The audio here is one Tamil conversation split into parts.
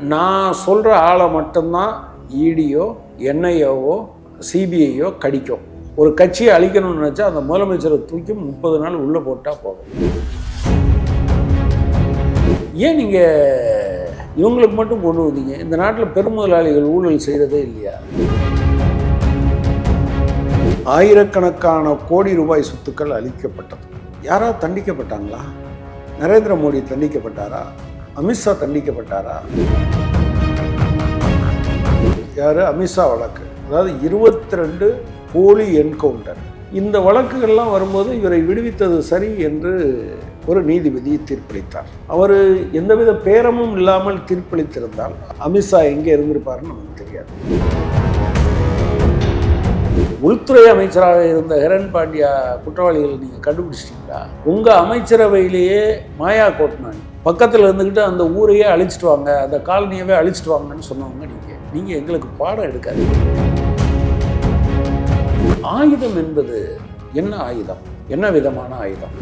நான் சொல்கிற ஆளை மட்டும்தான் இடியோ என்ஐஓவோ சிபிஐயோ கடிக்கும். ஒரு கட்சியை அழிக்கணும்னு நினச்சா அந்த முதலமைச்சரை தூக்கி முப்பது நாள் உள்ளே போட்டால் போதும். ஏன் நீங்கள் இவங்களுக்கு மட்டும் கொண்டு வந்தீங்க? இந்த நாட்டில் பெருமுதலாளிகள் ஊழல் செய்கிறதே இல்லையா? ஆயிரக்கணக்கான கோடி ரூபாய் சொத்துக்கள் அளிக்கப்பட்டது யாராவது தண்டிக்கப்பட்டாங்களா? நரேந்திர மோடி தண்டிக்கப்பட்டாரா? அமித்ஷா தண்டிக்கப்பட்டாரா? யாரு? அமித்ஷா வழக்கு. அதாவது இருபத்தி ரெண்டு போலி என்கவுண்டர். இந்த வழக்குகள்லாம் வரும்போது இவரை விடுவித்தது சரி என்று ஒரு நீதிபதி தீர்ப்பளித்தார். அவர் எந்தவித பேரமும் இல்லாமல் தீர்ப்பளித்திருந்தால் அமித்ஷா எங்கே இருந்திருப்பாருன்னு நமக்கு தெரியாது. உள்துறை அமைச்சராக இருந்த ஹெரன் பாண்டியா குற்றவாளிகள் நீங்கள் கண்டுபிடிச்சிட்டீங்களா? உங்கள் அமைச்சரவையிலேயே மாயா கோட்னானி பக்கத்தில் இருந்துக்கிட்டு அந்த ஊரையே அழிச்சிட்டு வாங்க அந்த காலனியவே அழிச்சிட்டு வாங்கன்னு சொன்னவங்க நீங்கள் நீங்கள் எங்களுக்கு பாடம் எடுக்காது ஆயுதம் என்பது என்ன ஆயுதம்? என்ன விதமான ஆயுதம்?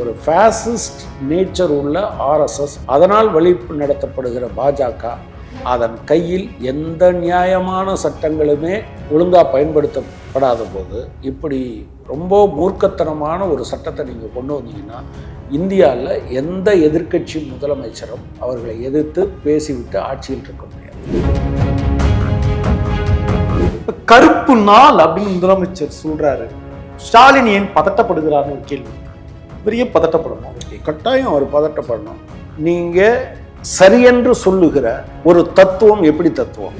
ஒரு ஃபேசிஸ்ட் நேச்சர் உள்ள ஆர்எஸ்எஸ் அதனால் வழி நடத்தப்படுகிற பாஜக அதன் கையில் எந்த நியாயமான சட்டங்களுமே ஒழுங்காக பயன்படுத்தப்படாத போது இப்படி ரொம்ப மூர்க்கத்தனமான ஒரு சட்டத்தை நீங்கள் கொண்டு வந்தீங்கன்னா இந்தியாவில் எந்த எதிர்க்கட்சி முதலமைச்சரும் அவர்களை எதிர்த்து பேசிவிட்டு ஆட்சியில் இருக்க முடியாது. கருப்பு நாள் அப்படின்னு முதலமைச்சர் சொல்றாரு. ஸ்டாலின் ஏன் பதட்டப்படுகிறார்னு கேள்வி. பெரிய பதட்டப்படணும்? கட்டாயம் அவர் பதட்டப்படணும். நீங்கள் சரியென்று சொல்லுகிற ஒரு தத்துவம் எப்படி தத்துவம்?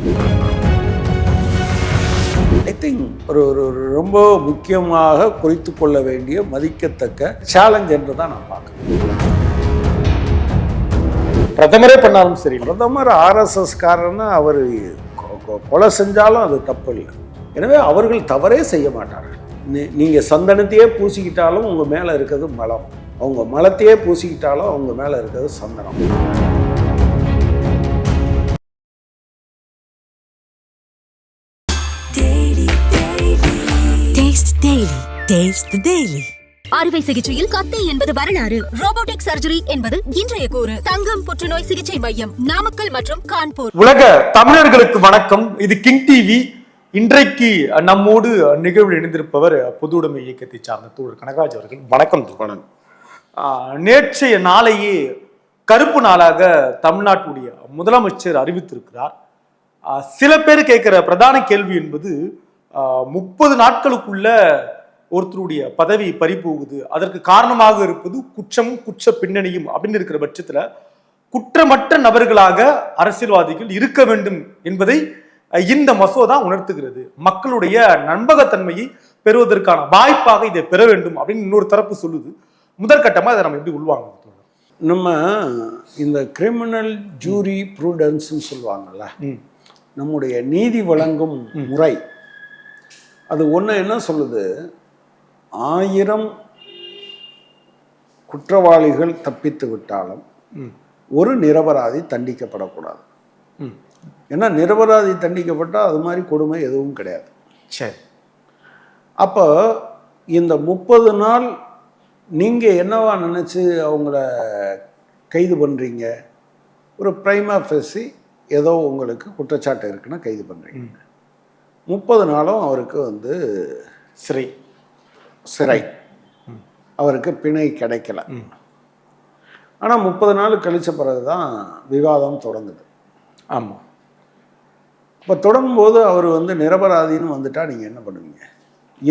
ஐ திங்க் ஒரு ஒரு ரொம்ப முக்கியமாக குறித்து கொள்ள வேண்டிய மதிக்கத்தக்க சேலஞ்ச் என்று தான் நான் பார்க்குறேன். பிரதமரே பண்ணாலும் சரி பிரதமர் ஆர்எஸ்எஸ் காரன்னு அவர் கொலை செஞ்சாலும் அது தப்பு இல்லை. எனவே அவர்கள் தவறே செய்ய மாட்டார்கள். நீ- நீங்க சந்தனத்தையே பூசிக்கிட்டாலும் உங்க மேல இருக்கிறது மலம். அவங்க மலத்தையே பூசிக்கிட்டாலும் அவங்க மேல இருக்கிறது சந்தனம். Taste the Daily. அறுவை சிகிச்சையில் கத்தை என்பது வரலாறு. ரோபோட்டிக் சர்ஜரி என்பது இன்றைய கூறு. தங்கம் புற்றுநோய் சிகிச்சை மையம் நாமக்கல் மற்றும் கான்பூர். உலக தமிழர்களுக்கு வணக்கம். இது கிங் டிவி இன்றைக்கு நம்மோடு நிகழ்வில் இணைந்திருப்பவர் பொது உடைமை இயக்கத்தை சார்ந்த தோழர் கனகராஜ் அவர்கள். வணக்கம் வணக்கம். நேற்றைய நாளையே கருப்பு நாளாக தமிழ்நாட்டுடைய முதலமைச்சர் அறிவித்திருக்கிறார். சில பேர் கேட்கிற பிரதான கேள்வி என்பது முப்பது நாட்களுக்குள்ள ஒருத்தருடைய பதவி பறிபோகுது அதற்கு காரணமாக இருப்பது குற்றமும் குற்ற பின்னணியும் அப்படின்னு இருக்கிற பட்சத்துல குற்றமற்ற நபர்களாக அரசியல்வாதிகள் இருக்க வேண்டும் என்பதை இந்த மசோதா உணர்த்துகிறது. மக்களுடைய நம்பகத்தன்மையை பெறுவதற்கான வாய்ப்பாக இதை பெற வேண்டும் அப்படின்னு இன்னொரு தரப்பு சொல்லுது. முதற்கட்டமா இதை நம்ம எப்படி உள்வாங்க நம்ம இந்த கிரிமினல் ஜூரி ப்ரூடன்ஸ்னு சொல்லுவாங்கல்ல நம்முடைய நீதி வழங்கும் முறை அது ஒன்று என்ன சொல்லுது? ஆயிரம் குற்றவாளிகள் தப்பித்து விட்டாலும் ஒரு நிரபராதி தண்டிக்கப்படக்கூடாது. ஏன்னா நிரபராதி தண்டிக்கப்பட்டால் அது மாதிரி கொடுமை எதுவும் கிடையாது. சரி. அப்போ இந்த முப்பது நாள் நீங்கள் என்னவா நினச்சி அவங்கள கைது பண்ணுறீங்க ஒரு பிரைமா ஃபெசி ஏதோ உங்களுக்கு குற்றச்சாட்டு இருக்குன்னா கைது பண்ணுறீங்க முப்பது நாளும் அவருக்கு வந்து சரி சிறை. அவருக்கு பிணை கிடைக்கல. ஆனால் முப்பது நாள் கழிச்ச பிறகு தான் விவாதம் தொடங்குது. ஆமா. இப்போ தொடங்கும்போது அவர் வந்து நிரபராதின்னு வந்துட்டா நீங்கள் என்ன பண்ணுவீங்க?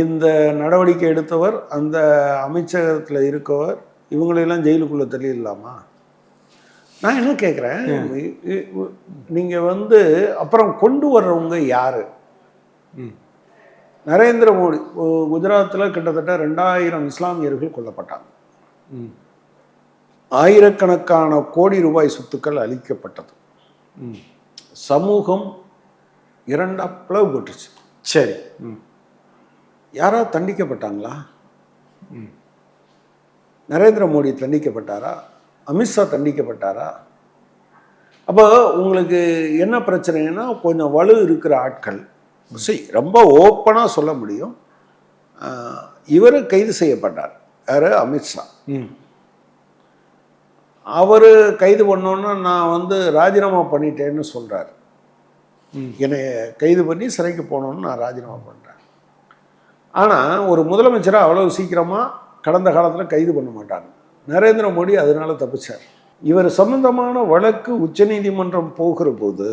இந்த நடவடிக்கை எடுத்தவர் அந்த அமைச்சகத்தில் இருக்கவர் இவங்களெல்லாம் ஜெயிலுக்குள்ளே தள்ளிடலாமா? நான் என்ன கேட்குறேன் நீங்கள் வந்து அப்புறம் கொண்டு வர்றவங்க யார்? நரேந்திர மோடி குஜராத்தில் கிட்டத்தட்ட ரெண்டாயிரம் இஸ்லாமியர்கள் கொல்லப்பட்டாங்க. ம். ஆயிரக்கணக்கான கோடி ரூபாய் சொத்துக்கள் அளிக்கப்பட்டது ம். சமூகம் இரண்டா பிளவுபட்டுச்சு சரி. ம். யாராவது தண்டிக்கப்பட்டாங்களா? ம். நரேந்திர மோடி தண்டிக்கப்பட்டாரா? அமித்ஷா தண்டிக்கப்பட்டாரா? அப்போ உங்களுக்கு என்ன பிரச்சனைன்னா கொஞ்சம் வலு இருக்கிற ஆட்கள் சரி ரொம்ப ஓப்பனாக சொல்ல முடியும். இவர் கைது செய்யப்பட்டார். யார்? அமித்ஷா அவர் கைது பண்ணோன்னா நான் வந்து ராஜினாமா பண்ணிட்டேன்னு சொல்கிறார் என்னை கைது பண்ணி சிறைக்கு போகணுன்னு நான் ராஜினாமா பண்ணுறேன் ஆனால் ஒரு முதலமைச்சரை அவ்வளவு சீக்கிரமாக கடந்த காலத்தில் கைது பண்ண மாட்டாங்க. நரேந்திர மோடி அதனால தப்பிச்சார். இவர் சம்பந்தமான வழக்கு உச்சநீதிமன்றம் போகிற போது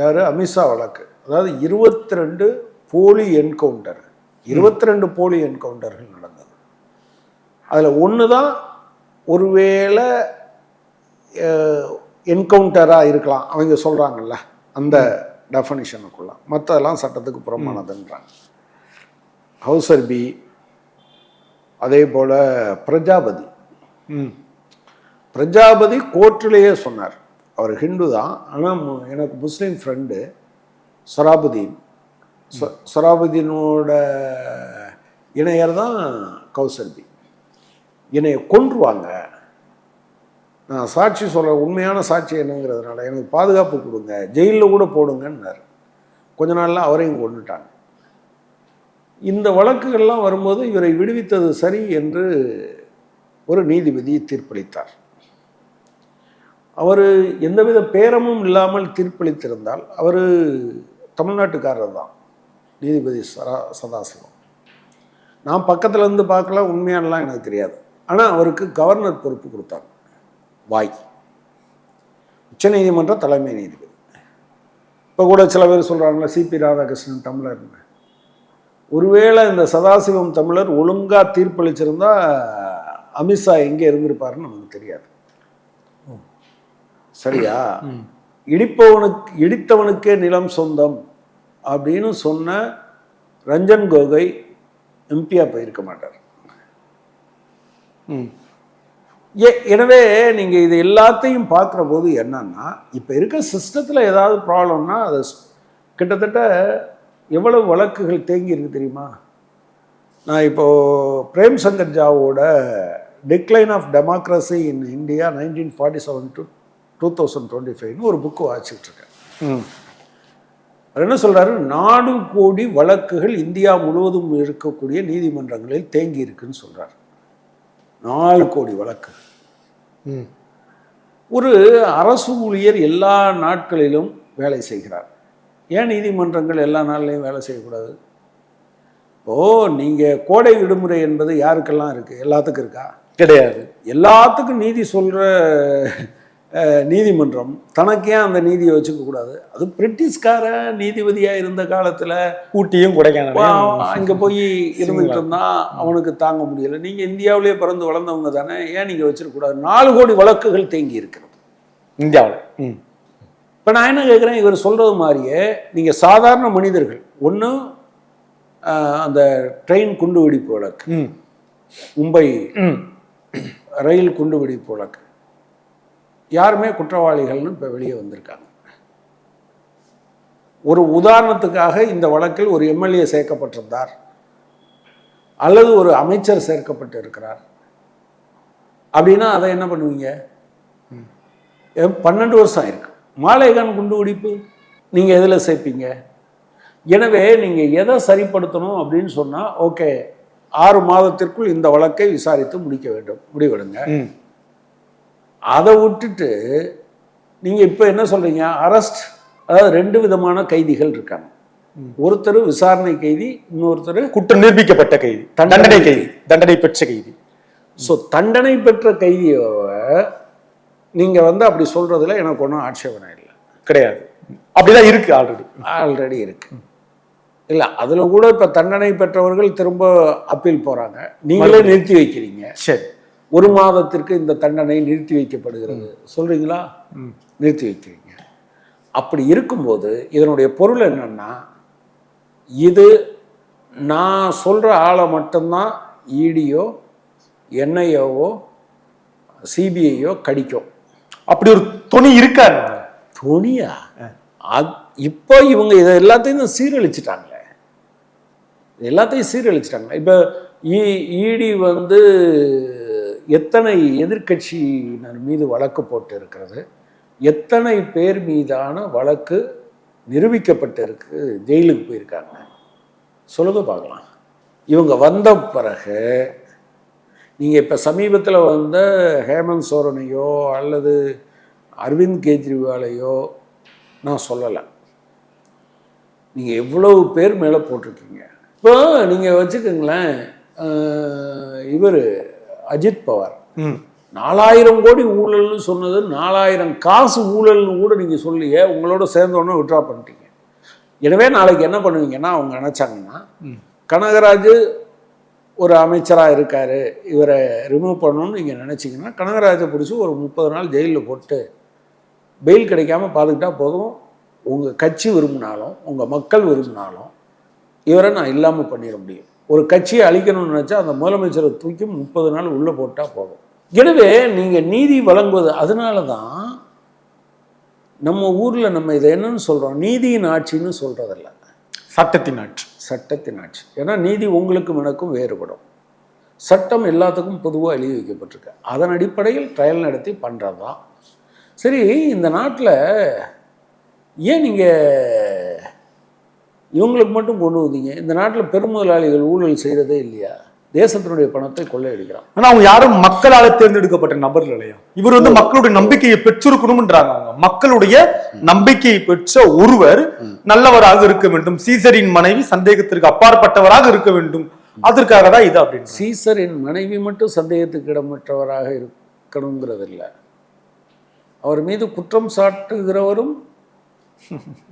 யார்? அமித்ஷா வழக்கு. அதாவது இருபத்தி ரெண்டு போலி என்கவுண்டர். இருபத்தி ரெண்டு போலி என்கவுண்டர்கள் நடந்தது. அதில் ஒன்று தான் ஒருவேளை என்கவுண்டராக இருக்கலாம். அவங்க சொல்கிறாங்கல்ல அந்த டெஃபனிஷனுக்குள்ள மற்றதெல்லாம் சட்டத்துக்கு புறமானதுன்றாங்க ஹவுசர் பி அதே போல் பிரஜாபதி. ம். பிரஜாபதி கோர்ட்டிலேயே சொன்னார். அவர் ஹிந்து தான். ஆனால் எனக்கு முஸ்லீம் ஃப்ரெண்டு சொராபுதீன். சொ- சொராபுதீனோட இணையர் தான் கௌசல்பி என்னைய கொன்றுவாங்க. நான் சாட்சி சொல்ல உண்மையான சாட்சி என்னங்கிறதுனால எனக்கு பாதுகாப்பு கொடுங்க. ஜெயிலில் கூட போடுங்கன்னார். கொஞ்ச நாள்ல அவரையும் கொண்டுட்டாங்க இந்த வழக்குகள்லாம் வரும்போது இவரை விடுவித்தது சரி என்று ஒரு நீதிபதி தீர்ப்பளித்தார். அவர் எந்தவித பேரமும் இல்லாமல் தீர்ப்பளித்திருந்தால் அவர் தமிழ்நாட்டுக்காரர் தான் நீதிபதி சரா சதாசிவம். நான் பக்கத்தில் இருந்து பார்க்கல உண்மையானலாம் எனக்கு தெரியாது. ஆனால் அவருக்கு கவர்னர் பொறுப்பு கொடுத்தாங்க. வாய். உச்சநீதிமன்ற தலைமை நீதிபதி. இப்போ கூட சில பேர் சொல்கிறாங்களா சிபி ராதாகிருஷ்ணன் தமிழர்னு. ஒருவேளை இந்த சதாசிவம் தமிழர் ஒழுங்காக தீர்ப்பளிச்சிருந்தா அமித்ஷா எங்கே இருந்திருப்பாருன்னு நமக்கு தெரியாது. சரியா? இடிப்பவனுக்கு இடித்தவனுக்கே நிலம் சொந்தம் அப்படின்னு சொன்ன ரஞ்சன் கோகோய் எம்பியா போயிருக்க மாட்டார். ம். ஏ எனவே நீங்கள் இது எல்லாத்தையும் பார்க்குற போது என்னன்னா இப்போ இருக்க சிஸ்டத்தில் ஏதாவது ப்ராப்ளம்னா அது கிட்டத்தட்ட எவ்வளவு வழக்குகள் தேங்கி இருக்கு தெரியுமா? நான் இப்போ Prem Shankar ஜாவோட decline of democracy in India nineteen forty seven to two thousand twenty ஃபைவ்னு ஒரு புக்கு ம் அவர் என்ன சொல்றாரு? நாடு கோடி வழக்குகள் இந்தியா முழுவதும் இருக்கக்கூடிய நீதிமன்றங்களில் தேங்கி இருக்குன்னு சொல்றாரு. நாலு கோடி வழக்கு. ம். ஒரு அரசு ஊழியர் எல்லா நாட்களிலும் வேலை செய்கிறார். ஏன் நீதிமன்றங்கள் எல்லா நாள்லையும் வேலை செய்யக்கூடாது? ஓ நீங்க கோடை விடுமுறை என்பது யாருக்கெல்லாம் இருக்கு? எல்லாத்துக்கும் இருக்கா? கிடையாது. எல்லாத்துக்கும் நீதி சொல்ற அஹ், நீதிமன்றம் தனக்கு அந்த நீதியை வச்சுக்க கூடாது? அது பிரிட்டிஷ்கார நீதிபதியா இருந்த காலத்துல ஊட்டியும் கொடைக்கானலையும் அங்க போய் இருந்துகிட்டு இருந்தா அவனுக்கு தாங்க முடியல. நீங்க இந்தியாவிலேயே பிறந்து வளர்ந்தவங்க தானே ஏன் நீங்க வச்சிருக்க கூடாது? நாலு கோடி வழக்குகள் தேங்கி இருக்கிறது. இந்தியாவில். ம். இப்போ நான் என்ன கேட்குறேன் இவர் சொல்றது மாதிரியே நீங்க சாதாரண மனிதர்கள் ஒன்று அந்த ட்ரெயின் குண்டுவெடிப்பு வழக்கு ம். மும்பை ரயில் குண்டுவெடிப்பு வழக்கு யாருமே குற்றவாளிகள்னு இப்போ வெளியே வந்திருக்காங்க. ஒரு உதாரணத்துக்காக இந்த வழக்கில் ஒரு எம்எல்ஏ சேர்க்கப்பட்டிருந்தார். அல்லது ஒரு அமைச்சர் சேர்க்கப்பட்டு இருக்கிறார் அப்படின்னா அதை என்ன பண்ணுவீங்க? பன்னெண்டு வருஷம் ஆயிருக்கு. மாலைகான் குண்டு வெடிப்பு நீங்கள் எதில் சேர்ப்பீங்க? எனவே நீங்கள் எதை சரிப்படுத்தணும் அப்படின்னு சொன்னால் ஓகே ஆறு மாதத்திற்குள் இந்த வழக்கை விசாரித்து முடிக்க வேண்டும். முடிவெடுங்க. அதை விட்டுட்டு நீங்கள் இப்போ என்ன சொல்றீங்க? அரெஸ்ட் அதாவது ரெண்டு விதமான கைதிகள் இருக்காங்க. ஒருத்தர் விசாரணை கைதி இன்னொருத்தர் குற்றம் நிரூபிக்கப்பட்ட கைதி. தண்டனை கைதி. தண்டனை பெற்ற கைதி. ஸோ தண்டனை பெற்ற கைதியை நீங்கள் வந்து அப்படி சொல்றதுல எனக்கு ஒன்றும் ஆட்சேபனை இல்லை. கிடையாது. அப்படிதான் இருக்கு ஆல்ரெடி ஆல்ரெடி இருக்கு. இல்லை அதில் கூட இப்போ தண்டனை பெற்றவர்கள் திரும்ப அப்பீல் போகிறாங்க நீங்களே நிறுத்தி வைக்கிறீங்க. சரி. ஒரு மாதத்திற்கு இந்த தண்டனை நிறுத்தி வைக்கப்படுகிறது. சொல்றீங்களா? நிறுத்தி வைக்கிறீங்க. அப்படி இருக்கும்போது இதனுடைய பொருள் என்னன்னா இது நான் சொல்ற ஆளை மட்டும்தான் இடியோ என்ஐஓவோ சிபிஐயோ கடிக்கும். அப்படி ஒரு துணி இருக்காரு. துணியா அத் இப்போ இவங்க இதை எல்லாத்தையும் சீரழிச்சிட்டாங்களே. எல்லாத்தையும் சீரழிச்சிட்டாங்க. இப்போ இடி வந்து எத்தனை எதிர்க்கட்சியினர் மீது வழக்கு போட்டு இருக்கிறது எத்தனை பேர் மீதான வழக்கு நிரூபிக்கப்பட்டு இருக்கு ஜெயிலுக்கு போயிருக்காங்க? சொல்லுங்க பார்க்கலாம். இவங்க வந்த பிறகு நீங்கள் இப்போ சமீபத்தில் வந்த ஹேமந்த் சோரனையோ அல்லது அரவிந்த் கெஜ்ரிவாலையோ நான் சொல்லலை. நீங்கள் எவ்வளவு பேர் மேலே போட்டிருக்கீங்க? இப்போ நீங்கள் வச்சுக்கோங்களேன் இவர் அஜித் பவார். நாலாயிரம் கோடி ஊழல்னு சொன்னது நாலாயிரம் காசு ஊழல்னு கூட நீங்கள் சொல்லியே உங்களோட சேர்ந்தோன்னே விட்ரா பண்ணிட்டீங்க. எனவே நாளைக்கு என்ன பண்ணுவீங்கன்னா அவங்க நினச்சாங்கன்னா கனகராஜ் ஒரு அமைச்சராக இருக்கார் இவரை ரிமூவ் பண்ணணும்னு நீங்கள் நினச்சிங்கன்னா கனகராஜை பிடிச்சி ஒரு முப்பது நாள் ஜெயிலில் போட்டு பெயில் கிடைக்காம பார்த்துக்கிட்டா போதும். உங்கள் கட்சி விரும்பினாலும் உங்கள் மக்கள் விரும்பினாலும் இவரை நான் இல்லாமல் பண்ணிட முடியும். ஒரு கட்சியை அழிக்கணும்னு நினச்சா அந்த முதலமைச்சரை தூக்கி முப்பது நாள் உள்ளே போட்டால் போதும். எனவே நீங்கள் நீதி வழங்குவது அதனால தான் நம்ம ஊரில் நம்ம இதை என்னன்னு சொல்கிறோம் நீதியின் ஆட்சின்னு சொல்கிறதில்ல சட்டத்தின் ஆட்சி. சட்டத்தின் ஆட்சி. ஏன்னா நீதி உங்களுக்கும் எனக்கும் வேறுபடும். சட்டம் எல்லாத்துக்கும் பொதுவாக எழுதி வைக்கப்பட்டிருக்கு. அதன் அடிப்படையில் ட்ரையல் நடத்தி பண்ணுறது தான் சரி இந்த நாட்டில் ஏன் நீங்கள் இவங்களுக்கு மட்டும் கொண்டு வந்தீங்க. இந்த நாட்டில் பெருமுதலாளிகள் ஊழல் செய்கிறதே இல்லையா? தேசத்தினுடைய பணத்தை கொள்ளையடிக்கிறான். ஆனா அவங்க யாரும் மக்களால தேர்ந்தெடுக்கப்பட்ட நபர்கள் இல்லையா? இவர் வந்து மக்களுடைய நம்பிக்கையை பெற்றிருக்கணும்ன்றாங்க அவங்க. மக்களுடைய நம்பிக்கையை பெற்ற ஒருவர் நல்லவராக இருக்க வேண்டும். சீசரின் மனைவி சந்தேகத்திற்கு அப்பாற்பட்டவராக இருக்க வேண்டும். அதற்காக தான் இது அப்படின்னு சீசரின் மனைவி மட்டும் சந்தேகத்துக்கு இடமற்றவராக இருக்கணுங்கிறது இல்லை அவர் மீது குற்றம் சாட்டுகிறவரும்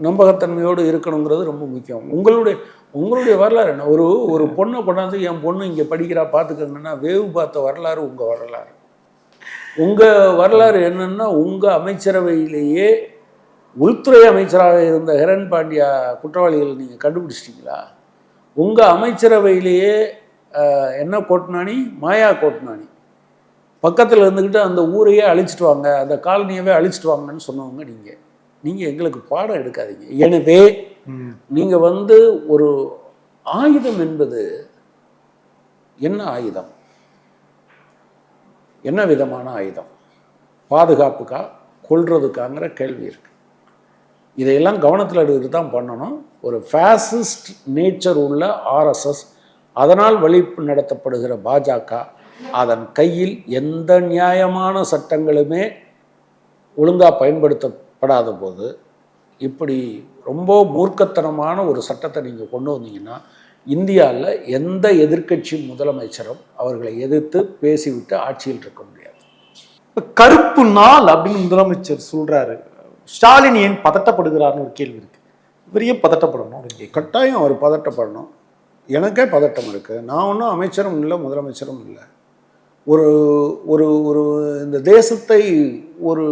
நம்பகத்தன்மையோடு இருக்கணுங்கிறது ரொம்ப முக்கியம். உங்களுடைய உங்களுடைய வரலாறு என்ன? ஒரு ஒரு பொண்ணை கொண்டாந்து என் பொண்ணு இங்கே படிக்கிறா பார்த்துக்கங்கன்னா வேவு பார்த்த வரலாறு உங்கள் வரலாறு. உங்கள் வரலாறு என்னன்னா உங்கள் அமைச்சரவையிலேயே உள்துறை அமைச்சராக இருந்த ஹிரண் பாண்டியா குற்றவாளிகள் நீங்கள் கண்டுபிடிச்சிட்டிங்களா? உங்கள் அமைச்சரவையிலேயே என்ன கோட்னானி மாயா கோட்னானி பக்கத்தில் இருந்துக்கிட்டு அந்த ஊரையே அழிச்சிட்டு வாங்க அந்த காலனியவே அழிச்சிட்டு வாங்கன்னு சொன்னவங்க நீங்கள் நீங்கள் எங்களுக்கு பாடம் எடுக்காதீங்க. எனவே. நீங்கள் வந்து ஒரு ஆயுதம் என்பது என்ன ஆயுதம்? என்ன விதமான ஆயுதம்? பாதுகாப்புக்கா கொள்றதுக்காங்கிற கேள்வி இருக்கு. இதையெல்லாம் கவனத்தில் எடுத்துட்டு தான் பண்ணணும். ஒரு ஃபேசிஸ்ட் நேச்சர் உள்ள ஆர்எஸ்எஸ் அதனால் வழி நடத்தப்படுகிற பாஜக அதன் கையில் எந்த நியாயமான சட்டங்களுமே ஒழுங்காக பயன்படுத்தப்படாத போது இப்படி ரொம்ப மூர்க்கத்தனமான ஒரு சட்டத்தை நீங்கள் கொண்டு வந்தீங்கன்னா இந்தியாவில் எந்த எதிர்க்கட்சி முதலமைச்சரும் அவர்களை எதிர்த்து பேசிவிட்டு ஆட்சியில் இருக்க முடியாது. இப்ப கருப்பு நாள் அப்படின்னு முதலமைச்சர் சொல்றாரு. ஸ்டாலின் ஏன் பதட்டப்படுகிறார்னு ஒரு கேள்வி இருக்கு. இவர் ஏன் பதட்டப்படணும் கட்டாயம் அவர் பதட்டப்படணும். எனக்கே பதட்டம் இருக்குது நான் ஒன்றும் அமைச்சரும் இல்லை முதலமைச்சரும் இல்லை. ஒரு ஒரு ஒரு இந்த தேசத்தை ஒரு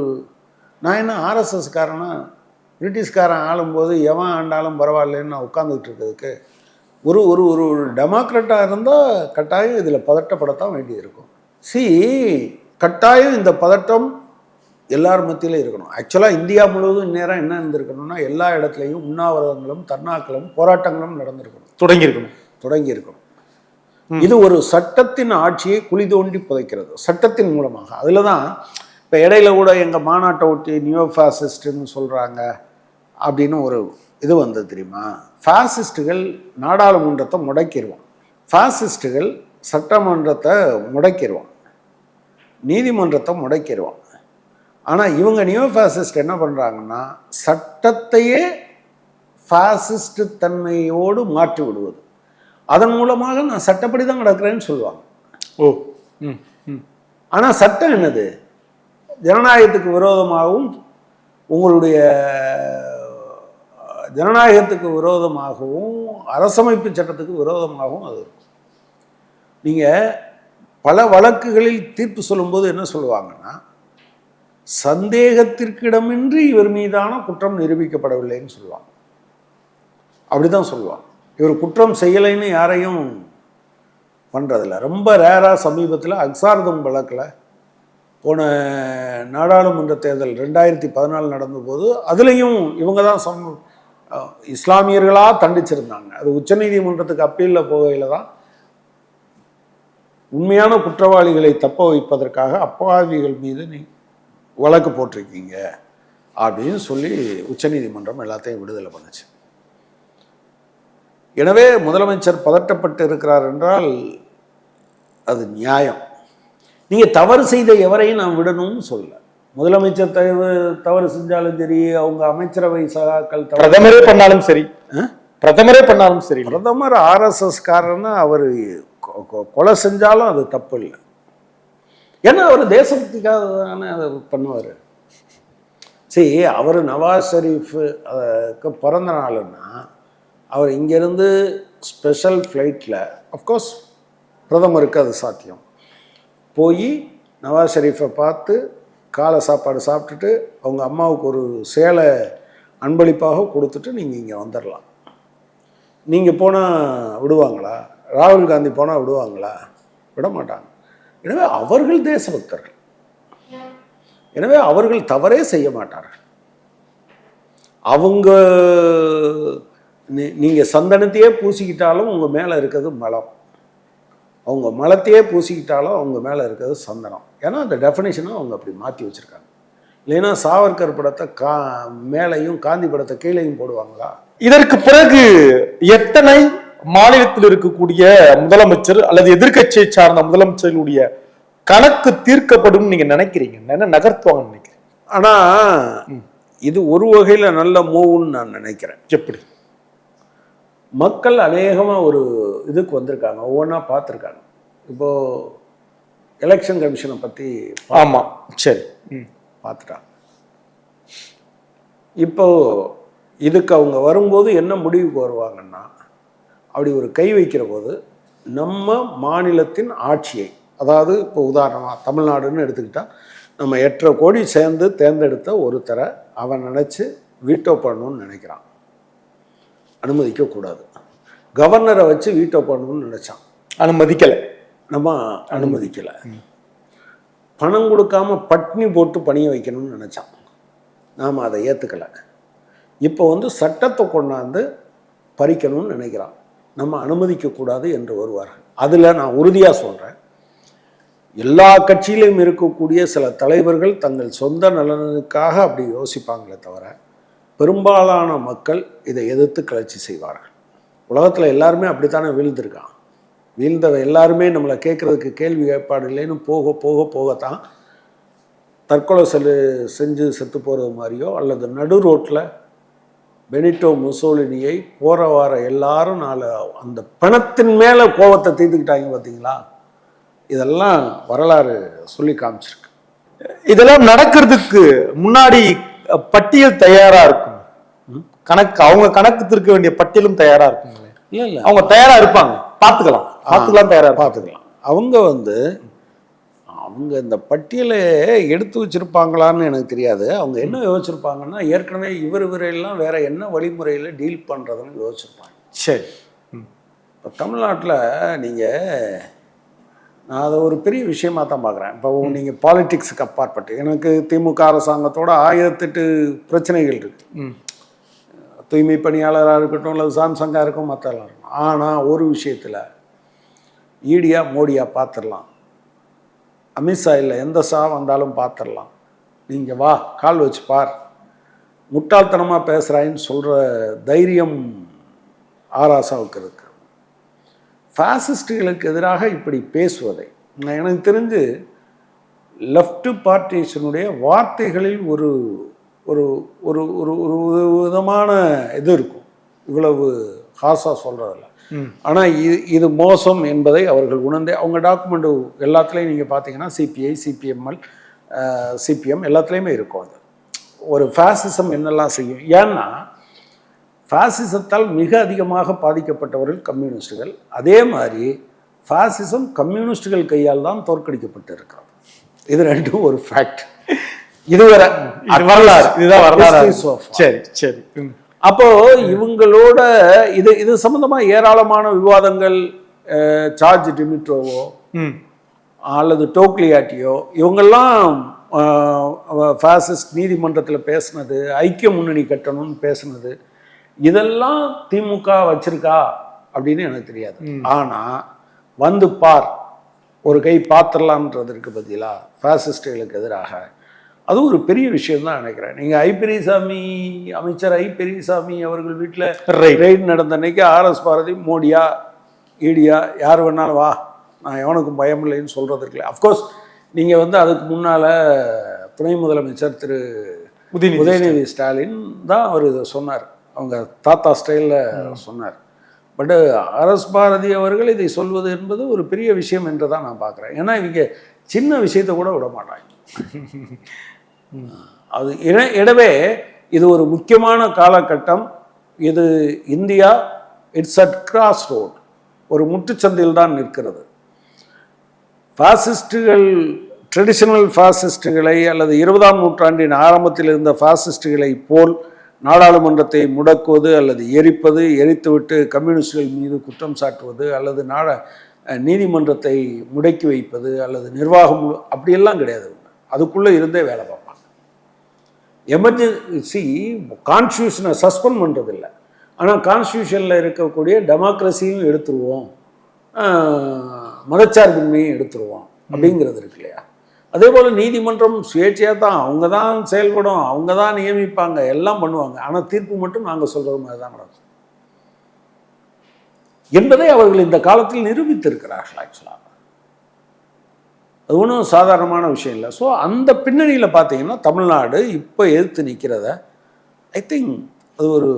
நான் என்ன ஆர்எஸ்எஸ்காரனா? பிரிட்டிஷ்காரன் ஆளும்போது எவன் ஆண்டாலும் பரவாயில்லைன்னு நான் உட்காந்துக்கிட்டு இருக்கிறதுக்கு ஒரு ஒரு ஒரு ஒரு டெமோக்ராட்டாக இருந்தால் கட்டாயம் இதில் பதட்டப்படத்தான் வேண்டியிருக்கும். சி கட்டாயம் இந்த பதட்டம் எல்லார் மத்தியிலும் இருக்கணும். ஆக்சுவலாக இந்தியா முழுவதும் இந்நேரம் என்ன இருந்திருக்கணும்னா எல்லா இடத்துலையும் உண்ணாவிரதங்களும் தர்ணாக்களும் போராட்டங்களும் நடந்திருக்கணும். தொடங்கி இருக்கணும் தொடங்கி இருக்கணும் இது ஒரு சட்டத்தின் ஆட்சியை குழி தோண்டி புதைக்கிறது. சட்டத்தின் மூலமாக. அதில் தான் இப்போ இடையில கூட எங்கள் மாநாட்டை ஒட்டி நியோ ஃபாசிஸ்ட்னு சொல்கிறாங்க அப்படின்னு ஒரு இது வந்தது தெரியுமா? ஃபாசிஸ்ட்டுகள் நாடாளுமன்றத்தை முடக்கிடுவான் ஃபாசிஸ்ட்டுகள் சட்டமன்றத்தை முடக்கிடுவான் நீதிமன்றத்தை முடக்கிடுவான் ஆனால் இவங்க நியோ ஃபாசிஸ்ட் என்ன பண்ணுறாங்கன்னா சட்டத்தையே ஃபாசிஸ்ட் தன்மையோடு மாற்றி விடுவது. அதன் மூலமாக நான் சட்டப்படி தான் நடக்கிறேன்னு சொல்லுவாங்க. ஓ ம் ம். ஆனால் சட்டம் என்னது? ஜனநாயகத்துக்கு விரோதமாகவும் உங்களுடைய ஜனநாயகத்துக்கு விரோதமாகவும் அரசமைப்பு சட்டத்துக்கு விரோதமாகவும் அது இருக்கும். நீங்கள் பல வழக்குகளில் தீர்ப்பு சொல்லும்போது என்ன சொல்லுவாங்கன்னா சந்தேகத்திற்கிடமின்றி இவர் மீதான குற்றம் நிரூபிக்கப்படவில்லைன்னு சொல்லுவாங்க. அப்படிதான் சொல்லுவாங்க. இவர் குற்றம் செய்யலைன்னு யாரையும் பண்ணுறதில்ல ரொம்ப ரேராக சமீபத்தில் அக்சார்தம் வழக்கில் போன நாடாளுமன்ற தேர்தல் ரெண்டாயிரத்தி பதினாலு நடந்தபோது அதுலேயும் இவங்க தான் சம் இஸ்லாமியர்களாக தண்டிச்சிருந்தாங்க. அது உச்சநீதிமன்றத்துக்கு அப்பீலில் போகையில் தான் உண்மையான குற்றவாளிகளை தப்ப வைப்பதற்காக அப்பாவிகள் மீது நீ வழக்கு போட்டிருக்கீங்க அப்படின்னு சொல்லி உச்சநீதிமன்றம் எல்லாத்தையும் விடுதலை பண்ணுச்சு. எனவே முதலமைச்சர் பதட்டப்பட்டு இருக்கிறார் என்றால் அது நியாயம். நீங்கள் தவறு செய்த எவரையும் நான் விடணும்னு சொல்ல. முதலமைச்சர் தவறு தவறு செஞ்சாலும் சரி அவங்க அமைச்சரவை சகாக்கள் பிரதமரே பண்ணாலும் சரி. பிரதமரே பண்ணாலும் சரி பிரதமர் ஆர்எஸ்எஸ் காரன்னா அவர் கொலை செஞ்சாலும் அது தப்பு இல்லை. ஏன்னா அவர் தேசபக்திக்காக தானே அதை பண்ணுவார். சரி அவர் நவாஸ் ஷெரீஃப் அதுக்கு பிறந்த நாளுன்னா அவர் இங்கேருந்து ஸ்பெஷல் ஃப்ளைட்டில் அஃப்கோர்ஸ் பிரதமருக்கு அது சாத்தியம். போய் நவாஸ் ஷெரீஃபை பார்த்து காலை சாப்பாடு சாப்பிட்டுட்டு அவங்க அம்மாவுக்கு ஒரு சேலை அன்பளிப்பாக கொடுத்துட்டு நீங்கள் இங்கே வந்துடலாம் நீங்கள் போனால் விடுவாங்களா? ராகுல் காந்தி போனால் விடுவாங்களா? விட மாட்டாங்க எனவே அவர்கள் தேசபக்தர்கள். எனவே அவர்கள் தவறே செய்ய மாட்டார்கள். அவங்க நீங்கள் சந்தனத்தையே பூசிக்கிட்டாலும் உங்கள் மேலே இருக்கிறது மலம் அவங்க மலத்தையே பூசிக்கிட்டாலும் அவங்க மேல இருக்கிறது சந்தனம். ஏன்னா அந்த டெஃபினேஷனை அவங்க அப்படி மாற்றி வச்சிருக்காங்க. இல்லைன்னா சாவர்கர் படத்தை கா மேலையும் காந்தி படத்தை கீழையும் போடுவாங்களா? இதற்கு பிறகு எத்தனை மாநிலத்தில் இருக்கக்கூடிய முதலமைச்சர் அல்லது எதிர்க்கட்சியை சார்ந்த முதலமைச்சர்களுடைய கணக்கு தீர்க்கப்படும் நீங்க நினைக்கிறீங்க? என்ன நகர்த்துவாங்கன்னு நினைக்கிறேன் ஆனா இது ஒரு வகையில நல்ல மூவ்னு நான் நினைக்கிறேன். எப்படி? மக்கள் அநேகமாக ஒரு இதுக்கு வந்திருக்காங்க ஒவ்வொன்றா பார்த்துருக்காங்க. இப்போ எலெக்ஷன் கமிஷனை பற்றி ஆமா சரி. ம். பார்த்துட்டாங்க. இப்போ இதுக்கு அவங்க வரும்போது என்ன முடிவுக்கு வருவாங்கன்னா அப்படி ஒரு கை வைக்கிற போது நம்ம மாநிலத்தின் ஆட்சியை அதாவது இப்போ உதாரணமாக தமிழ்நாடுன்னு எடுத்துக்கிட்டா நம்ம எட்டரை கோடி சேர்ந்து தேர்ந்தெடுத்த ஒருத்தரை அவன் நினச்சி வீட்டோ பண்ணணும்னு நினைக்கிறான். அனுமதிக்கக்கூடாது. கவர்னரை வச்சு வீட்டோ பண்ணணும்னு நினச்சான். அனுமதிக்கல. நம்ம அனுமதிக்கலை. பணம் கொடுக்காம பட்னி போட்டு பணிய வைக்கணும்னு நினச்சான். நாம் அதை ஏற்றுக்கலை இப்போ வந்து சட்டத்தை கொண்டாந்து பறிக்கணும்னு நினைக்கிறான். நம்ம அனுமதிக்கக்கூடாது என்று வருவார்கள். அதில் நான் உறுதியாக சொல்கிறேன் எல்லா கட்சியிலும் இருக்கக்கூடிய சில தலைவர்கள் தங்கள் சொந்த நலனுக்காக அப்படி யோசிப்பாங்களே தவிர பெரும்பாலான மக்கள் இதை எதிர்த்து கிளர்ச்சி செய்வார்கள். உலகத்தில் எல்லாருமே அப்படித்தானே வீழ்ந்திருக்கான் வீழ்ந்தவ எல்லாருமே நம்மளை கேட்குறதுக்கு கேள்வி ஏற்பாடு இல்லைன்னு போக போக போகத்தான் தற்கொலை செல்லு செஞ்சு செத்து போகிறது மாதிரியோ அல்லது நடு ரோட்டில் பெனிட்டோ முசோலினியை போகிற வார எல்லாரும் நாலு அந்த பணத்தின் மேலே கோபத்தை தீர்த்துக்கிட்டாங்க பார்த்தீங்களா இதெல்லாம் வரலாறு சொல்லி காமிச்சிருக்கு. இதெல்லாம் நடக்கிறதுக்கு முன்னாடி பட்டியல் தயாரா இருக்கும். கணக்கு அவங்க கணக்கு திருக்க வேண்டிய பட்டியலும் தயாரா இருக்குங்களே இல்லை இல்லை அவங்க தயாரா இருப்பாங்க. பாத்துக்கலாம் பாத்துக்கலாம் தயாரா இருப்பாங்க. பார்த்துக்கலாம். அவங்க வந்து அவங்க இந்த பட்டியலை எடுத்து வச்சிருப்பாங்களான்னு எனக்கு தெரியாது. அவங்க என்ன யோசிச்சிருப்பாங்கன்னா ஏற்கனவே இவர் இவரெல்லாம் வேற என்ன வழிமுறையில் டீல் பண்ணுறதுன்னு யோசிச்சிருப்பாங்க. சரி. இப்போ தமிழ்நாட்டில் நீங்கள் நான் அதை ஒரு பெரிய விஷயமா தான் பார்க்குறேன். இப்போ நீங்கள் பாலிடிக்ஸுக்கு அப்பாற்பட்டு எனக்கு திமுக அரசாங்கத்தோட ஆயிரத்தெட்டு பிரச்சனைகள் இருக்கு. ம். தூய்மை பணியாளராக இருக்கட்டும் அல்லது சாம்சங்காக இருக்கும் மற்றெல்லாம் இருக்கும் ஆனால் ஒரு விஷயத்தில் ஈடியா மோடியா பார்த்துடலாம். அமித்ஷா இல்லை எந்த சா வந்தாலும் பார்த்துடலாம். நீங்கள் வா கால் வச்சு பார். முட்டாள்தனமாக பேசுகிறாயின்னு சொல்கிற தைரியம் ஆராசாவுக்கு இருக்கு. ஃபாசிஸ்டுகளுக்கு எதிராக இப்படி பேசுவதை. நான் எனக்கு தெரிஞ்சு லெஃப்ட் பார்ட்டிஷனுடைய வார்த்தைகளில் ஒரு ஒரு ஒரு ஒரு ஒரு விதமான இது இருக்கும். இவ்வளவு ஹாஸா சொல்கிறதில்ல. ஆனால் இது இது மோசம் என்பதை அவர்கள் உணர்ந்தே அவங்க டாக்குமெண்ட் எல்லாத்துலேயும் நீங்கள் பார்த்தீங்கன்னா சிபிஐ சிபிஎம்எல் சிபிஎம் எல்லாத்துலேயுமே இருக்கும் அது. ஒரு ஃபேசிசம் என்னெல்லாம் செய்யும்? ஏன்னா ஃபாசிசத்தால் மிக அதிகமாக பாதிக்கப்பட்டவர்கள் கம்யூனிஸ்டுகள். அதே மாதிரி ஃபாசிசம் கம்யூனிஸ்டுகள் கையால் தான் தோற்கடிக்கப்பட்டு இருக்கிறது இது ரெண்டும் ஒரு ஃபேக்ட் இதுவரை இது வரலாறு. இதுதான் வரலாறு. சரி சரி. அப்போ இவங்களோட இது இது சம்பந்தமா ஏராளமான விவாதங்கள் சார்ஜ் டிமிட்ரோவோ அல்லது டோக்லியாட்டியோ இவங்கெல்லாம் ஃபாசிஸ்ட் நீதிமன்றத்தில் பேசுனது ஐக்கிய முன்னணி கட்டணும்னு பேசுனது இதெல்லாம் திமுக வச்சிருக்கா அப்படின்னு எனக்கு தெரியாது. ஆனா வந்து பார் ஒரு கை பாத்திரலான்றதற்கு பதிலா ஃபாசிஸ்டுகளுக்கு எதிராக. அது ஒரு பெரிய விஷயம் தான் நினைக்கிறேன். நீங்க ஐ பெரியசாமி அமைச்சர் ஐ பெரியசாமி அவர்கள் வீட்டில். ரெய்டு நடந்த அன்னைக்கு ஆர்எஸ் பாரதி மோடியா ஈடியா யார் வேணாலும் வா நான் எவனுக்கும் பயம் இல்லைன்னு சொல்றது இருக்குல்ல. அஃப்கோர்ஸ் நீங்கள் வந்து அதுக்கு முன்னால் துணை முதலமைச்சர் திரு உதயநிதி ஸ்டாலின் தான் அவர் இதை சொன்னார். அவங்க தாத்தா ஸ்டைலில் சொன்னார். பட்டு அரஸ் பாரதி அவர்கள் இதை சொல்வது என்பது ஒரு பெரிய விஷயம் என்று தான் நான் பார்க்குறேன். ஏன்னா இவங்க சின்ன விஷயத்தை கூட விட மாட்டாங்க. அது இட- இடவே இது ஒரு முக்கியமான காலகட்டம். இது India it's at cross road ஒரு முட்டுச்சந்தில் தான் நிற்கிறது. பாசிஸ்டுகள் ட்ரெடிஷனல் பாசிஸ்டுகளை அல்லது இருபதாம் நூற்றாண்டின் ஆரம்பத்தில் இருந்த பாசிஸ்டுகளை போல் நாடாளுமன்றத்தை முடக்குவது அல்லது எரிப்பது எரித்துவிட்டு கம்யூனிஸ்டுகள் மீது குற்றம் சாட்டுவது அல்லது நாட நீதிமன்றத்தை முடக்கி வைப்பது அல்லது நிர்வாகம் அப்படியெல்லாம் கிடையாது. அதுக்குள்ளே இருந்தே வேலை பார்ப்பாங்க. எமர்ஜென்சி கான்ஸ்டியூஷனை சஸ்பெண்ட் பண்ணுறதில்ல ஆனால் கான்ஸ்டியூஷனில் இருக்கக்கூடிய டெமோக்ரஸியும் எடுத்துருவோம். மதச்சார்பின்மையும் எடுத்துருவோம். அப்படிங்கிறது இருக்கு இல்லையா? அதே போல் நீதிமன்றம் சுயேட்சையாக தான் அவங்க தான் செயல்படும் அவங்க தான் நியமிப்பாங்க எல்லாம் பண்ணுவாங்க. ஆனால் தீர்ப்பு மட்டும் நாங்கள் சொல்கிறது மாதிரி தான் நடக்கும். என்பதை அவர்கள் இந்த காலத்தில் நிரூபித்திருக்கிறார்கள் ஆக்சுவலாக அது ஒன்றும் சாதாரணமான விஷயம் இல்லை. ஸோ அந்த பின்னணியில் பார்த்தீங்கன்னா தமிழ்நாடு இப்போ எதிர்த்து நிற்கிறத ஐ திங்க் அது ஒரு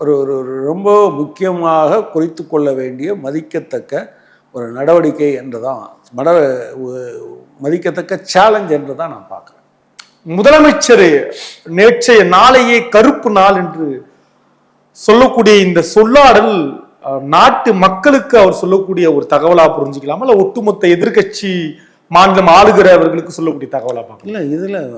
ஒரு ஒரு ஒரு ரொம்ப முக்கியமாக குறித்து கொள்ள வேண்டிய மதிக்கத்தக்க ஒரு நடவடிக்கை என்று தான் மட மதிக்கத்தக்க சேலஞ்ச் என்று தான் நான் பார்க்குறேன். முதலமைச்சர் நேற்றைய நாளையே கருப்பு நாள் என்று சொல்லக்கூடிய இந்த சொல்லாடல் நாட்டு மக்களுக்கு அவர் சொல்லக்கூடிய ஒரு தகவலா புரிஞ்சுக்கலாமா. இல்ல ஒட்டுமொத்த எதிர்க்கட்சி மாநிலம் ஆளுகிறவர்களுக்கு சொல்லக்கூடிய தகவலா பார்க்கலாம். இல்லை இதில்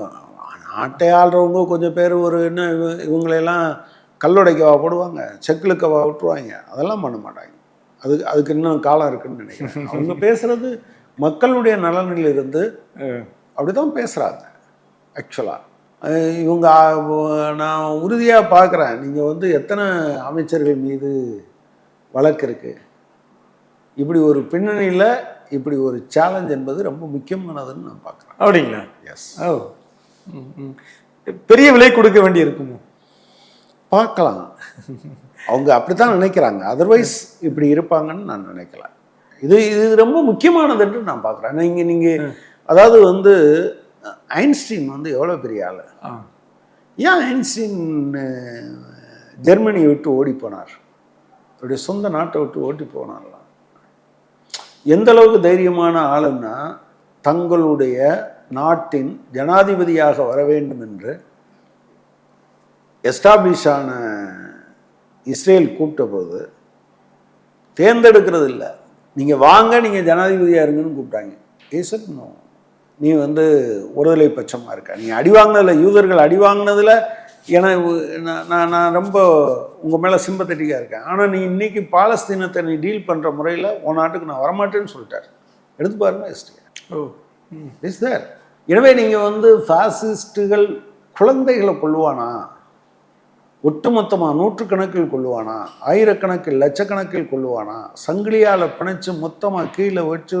நாட்டை ஆள்றவங்க கொஞ்சம் பேர் ஒரு என்ன இவ- இவங்களையெல்லாம் கல்லுடைக்கவா போடுவாங்க செக்கிலுக்கவா விட்டுருவாங்க. அதெல்லாம் பண்ண மாட்டாங்க. அதுக்கு அதுக்கு இன்னும் காலம் இருக்குன்னு நினைக்கிறேன். அவங்க பேசுறது மக்களுடைய நலனில் இருந்து அப்படி தான் பேசுகிறாங்க ஆக்சுவலாக இவங்க நான் உறுதியாக பார்க்குறேன் நீங்கள் வந்து எத்தனை அமைச்சர்கள் மீது வழக்கு இருக்குது இப்படி ஒரு பின்னணியில் இப்படி ஒரு சேலஞ்ச் என்பது ரொம்ப முக்கியமானதுன்னு நான் பார்க்குறேன் அப்படிங்களா? Yes oh. பெரிய விலை கொடுக்க வேண்டி இருக்குமோ பார்க்கலாம். அவங்க அப்படித்தான் நினைக்கிறாங்க. அதர்வைஸ் இப்படி இருப்பாங்கன்னு நான் நினைக்கல. இது இது ரொம்ப முக்கியமானது என்று நான் பார்க்குறேன். நீங்கள் நீங்கள் அதாவது வந்து ஐன்ஸ்டீன் வந்து எவ்வளோ பெரிய ஆள். ஏன் ஐன்ஸ்டீன் ஜெர்மனியை விட்டு ஓடி போனார்? அவருடைய சொந்த நாட்டை விட்டு ஓடி போனார்லாம் எந்த அளவுக்கு தைரியமான ஆளுன்னா தங்களுடைய நாட்டின் ஜனாதிபதியாக வர வேண்டும் என்று எஸ்டாப்ளிஷ் ஆன இஸ்ரேல் கூப்பிட்ட போது தேர்ந்தெடுக்கிறது இல்லை நீங்கள் வாங்க நீங்கள் ஜனாதிபதியாக இருங்கன்னு கூப்பிட்டாங்க. ஏசட் நோ நீ வந்து ஒருதலை பட்சமாக இருக்க. நீ அடி வாங்கினதில் யூதர்கள் அடி வாங்கினதில் ஏன்னா நான் நான் ரொம்ப உங்கள் மேலே சிம்பத்தட்டிக்காக இருக்கேன். ஆனால் நீ இன்னைக்கு பாலஸ்தீனத்தை நீ டீல் பண்ணுற முறையில் உன் நாட்டுக்கு நான் வரமாட்டேன்னு சொல்லிட்டார். எடுத்து பாருங்க எஸ்டி ஓ. இஸ் தேர் எனவே நீங்கள் வந்து ஃபாசிஸ்ட்டுகள் குழந்தைகளை கொள்வானா ஒட்டுமொத்தமாக நூற்றுக்கணக்கில் கொள்ளுவானா ஆயிரக்கணக்கில் லட்சக்கணக்கில் கொள்ளுவானா? சங்கிலியால் பிணைச்சு மொத்தமாக கீழே வச்சு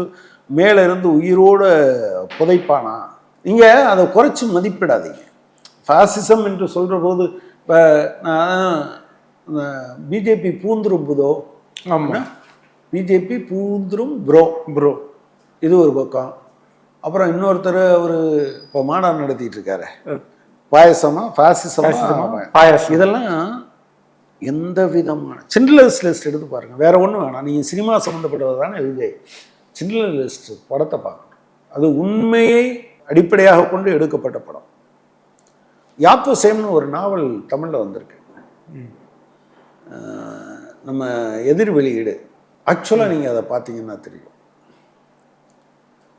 மேலே இருந்து உயிரோட புதைப்பானா? நீங்கள் அதை குறைச்சி மதிப்பிடாதீங்க. ஃபாசிசம் என்று சொல்கிற போது இப்போ நான் பிஜேபி பூந்துரும் புதோ? ஆமா. பிஜேபி பூந்துரும் ப்ரோ. ப்ரோ. இது ஒரு பக்கம். அப்புறம் இன்னொருத்தர் அவர் இப்போ மாநாடு நடத்திட்டு இருக்காரு. பாயசமா பாசிசமா பாயாசம். இதெல்லாம் எந்த விதமான சிண்ட்லர்ஸ் லிஸ்ட் எடுத்து பாருங்க. வேற ஒன்றும் வேணாம். நீங்கள் சினிமா சம்மந்தப்பட்டது தானே விஜய் சிண்ட்லர் லிஸ்ட் படத்தை பார்க்கணும். அது உண்மையை அடிப்படையாக கொண்டு எடுக்கப்பட்ட படம். யாத்தோ சேம்னு ஒரு நாவல் தமிழில் வந்திருக்கு. நம்ம எதிர் வெளியீடு. ஆக்சுவலாக நீங்கள் அதை பார்த்தீங்கன்னா தெரியும்.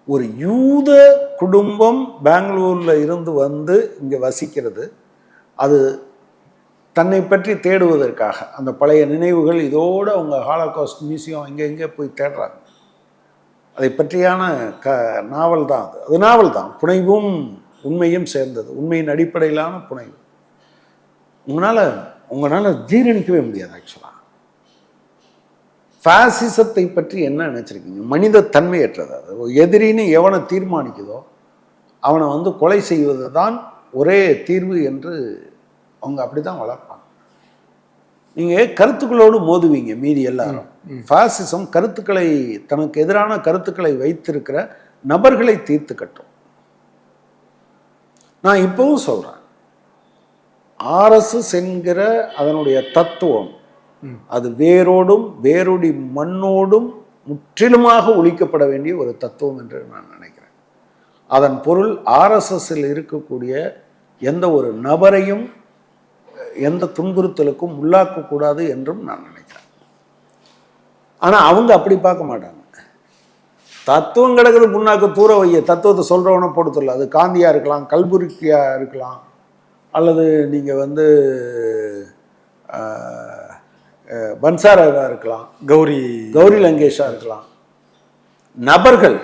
ஒரு யூத குடும்பம் பெங்களூரில் இருந்து வந்து இங்கே வசிக்கிறது. அது தன்னை பற்றி தேடுவதற்காக. அந்த பழைய நினைவுகள் இதோடு அவங்க ஹாலோகாஸ்ட் மியூசியம் இங்கே இங்கே போய் தேடுறாங்க. அதை பற்றியான க நாவல் தான் அது. அது நாவல் தான். புனைவும் உண்மையும் சேர்ந்தது. உண்மையின் அடிப்படையிலான புனைவு. உங்களால் உங்களால் ஜீரணிக்கவே முடியாது ஆக்சுவலாக ஃபாசிசத்தை பற்றி என்ன நினச்சிருக்கீங்க? மனித தன்மையற்றது அது எதிரின்னு எவனை தீர்மானிக்குதோ அவனை வந்து கொலை செய்வது தான் ஒரே தீர்வு என்று அவங்க அப்படி தான் வளர்ப்பாங்க. நீங்கள் கருத்துக்களோடு மோதுவீங்க மீதி எல்லாரும். ஃபாசிசம் கருத்துக்களை தனக்கு எதிரான கருத்துக்களை வைத்திருக்கிற நபர்களை தீர்த்துக்கட்டும் நான் இப்பவும் சொல்றேன். ஆர்எஸ்எஸ் என்கிற அதனுடைய தத்துவம் அது வேரோடும் வேரொடி மண்ணோடும் முற்றிலுமாக ஒழிக்கப்பட வேண்டிய ஒரு தத்துவம் என்று நான் நினைக்கிறேன். அதன் பொருள் ஆர்எஸ்எஸ்ஸில் இருக்கக்கூடிய எந்த ஒரு நபரையும் எந்த துன்புறுத்தலுக்கும் உள்ளாக்கக்கூடாது என்றும் நான் நினைக்கிறேன். ஆனால் அவங்க அப்படி பார்க்க மாட்டாங்க. தத்துவம் கிடக்குது புண்ணாக்கு தூர வைய தத்துவத்தை சொல்கிறவனை பொறுத்தல அது காந்தியாக இருக்கலாம் கல்புரிக்கியாக இருக்கலாம் அல்லது நீங்கள் வந்து பன்சாராவாக இருக்கலாம் கௌரி கௌரி லங்கேஷா இருக்கலாம். நபர்கள்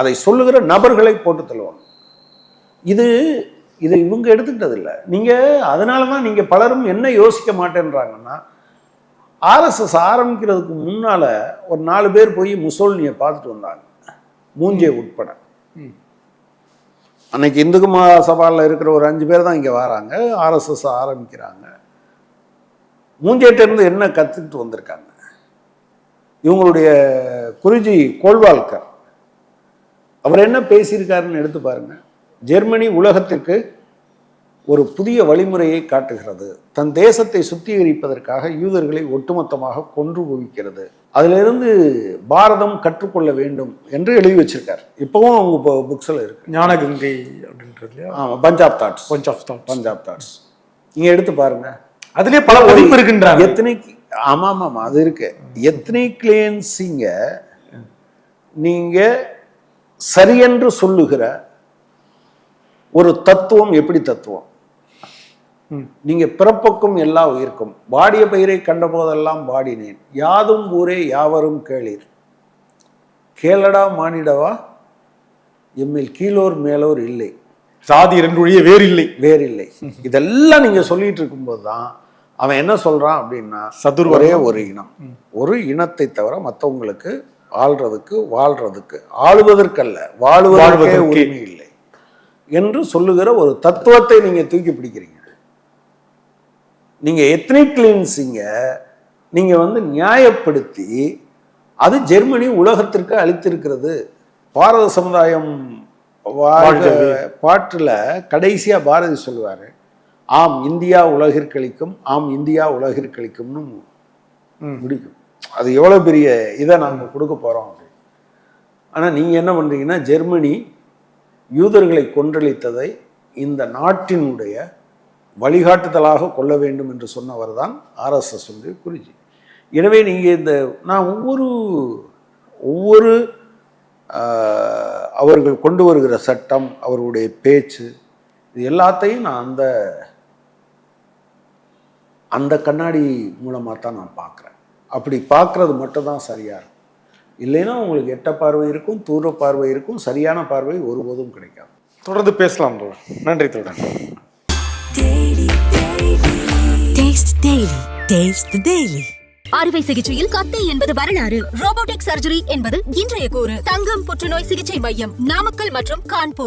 அதை சொல்லுகிற நபர்களை போட்டு தள்ளுவாங்க. இது இது இவங்க எடுத்துக்கிட்டது இல்லை நீங்கள் அதனால தான் நீங்கள் பலரும் என்ன யோசிக்க மாட்டேன்றாங்கன்னா ஆர்எஸ்எஸ் ஆரம்பிக்கிறதுக்கு முன்னால் ஒரு நாலு பேர் போய் முசோல்னியை பார்த்துட்டு வந்தாங்க. மூஞ்சே உட்பட. அன்னைக்கு இந்துக்கு மகாசபாவில் இருக்கிற ஒரு அஞ்சு பேர் தான் இங்கே வராங்க. ஆர்எஸ்எஸ் ஆரம்பிக்கிறாங்க. மூஞ்சேட்ட இருந்து என்ன கற்றுக்கிட்டு வந்திருக்காங்க? இவங்களுடைய குருஜி கோல்வால்கர் அவர் என்ன பேசியிருக்காருன்னு எடுத்து பாருங்க. ஜெர்மனி உலகத்திற்கு ஒரு புதிய வழிமுறையை காட்டுகிறது. தன் தேசத்தை சுத்திகரிப்பதற்காக யூதர்களை ஒட்டுமொத்தமாக கொன்று குவிக்கிறது. அதிலிருந்து பாரதம் கற்றுக்கொள்ள வேண்டும் என்று எழுதி வச்சிருக்கார். இப்பவும் அவங்க இப்போ புக்ஸில் இருக்கு. ஞானகங்கை அப்படின்றது ஆமாம் bunch thoughts of thought bunch thoughts நீங்க எடுத்து பாருங்க. அதுலயே பல பதிப்பு இருக்குன்றாங்க. எத்தனைக் ஆமா ஆமா அது இருக்கு. எத்தனை கிளியன்ஸிங்க நீங்க சரியென்று சொல்லுகிற ஒரு தத்துவம் எப்படி தத்துவம். நீங்க பிறப்புக்கும் எல்லா உயிர்க்கும். வாடிய பயிரை கண்ட போதெல்லாம் வாடினேன். யாதும் ஊரே யாவரும் கேளீர். கேளடா மானிடவா? எம்மில் கீழோர் மேலோர் இல்லை. சாதி இரண்டு ஒழிய வேறு இல்லை வேறில்லை. இதெல்லாம் நீங்க சொல்லிட்டு இருக்கும்போது தான் அவன் என்ன சொல்றான் அப்படின்னா சதுர்வர்ணம். ஒரே ஒரு இனம் ஒரு இனத்தை தவிர மற்றவங்களுக்கு ஆள்றதுக்கு வாழ்றதுக்கு ஆளுவதற்கல்ல வாழ்வதற்கே. உரிமை இல்லை என்று சொல்லுகிற ஒரு தத்துவத்தை நீங்க தூக்கி பிடிக்கிறீங்க நீங்க எத்தனிக் கிளீன்ஸிங்க நீங்க வந்து நியாயப்படுத்தி அது ஜெர்மனி உலகத்திற்கு அளித்திருக்கிறது பாரத சமுதாயம். பாட்டுல கடைசியா பாரதி சொல்லுவாரு ஆம் இந்தியா உலகிற்கழிக்கும் ஆம் இந்தியா உலகிற்கழிக்கும்னு. முடிக்கும். அது எவ்வளவு பெரிய இதை நாங்க கொடுக்க போறோம் அப்படி ஆனா நீங்க என்ன பண்றீங்கன்னா ஜெர்மனி யூதர்களை கொன்றளித்ததை இந்த நாட்டினுடைய வழிகாட்டுதலாக கொள்ள வேண்டும் என்று சொன்னவர் தான் ஆர்எஸ்எஸ் வந்து குருஜி எனவே நீங்க இந்த நான் ஒவ்வொரு ஒவ்வொரு அவர்கள் கொண்டு வருகிற சட்டம் அவர்களுடைய பேச்சு இது எல்லாத்தையும் நான் அந்த அந்த கண்ணாடி மூலமாக தான் நான் பார்க்குறேன். அப்படி பார்க்குறது மட்டும்தான் சரியாக இருக்கும். இல்லைன்னா உங்களுக்கு எட்ட பார்வை இருக்கும் தூர பார்வை இருக்கும் சரியான பார்வை ஒருபோதும் கிடைக்காது. தொடர்ந்து பேசலாம் தோழர். நன்றி Daily. அறுவை சிகிச்சையில் கத்தை என்பது வரலாறு. ரோபோட்டிக் சர்ஜரி என்பது இன்றைய கூறு. தங்கம் புற்றுநோய் சிகிச்சை மையம் நாமக்கல் மற்றும் கான்பூர்.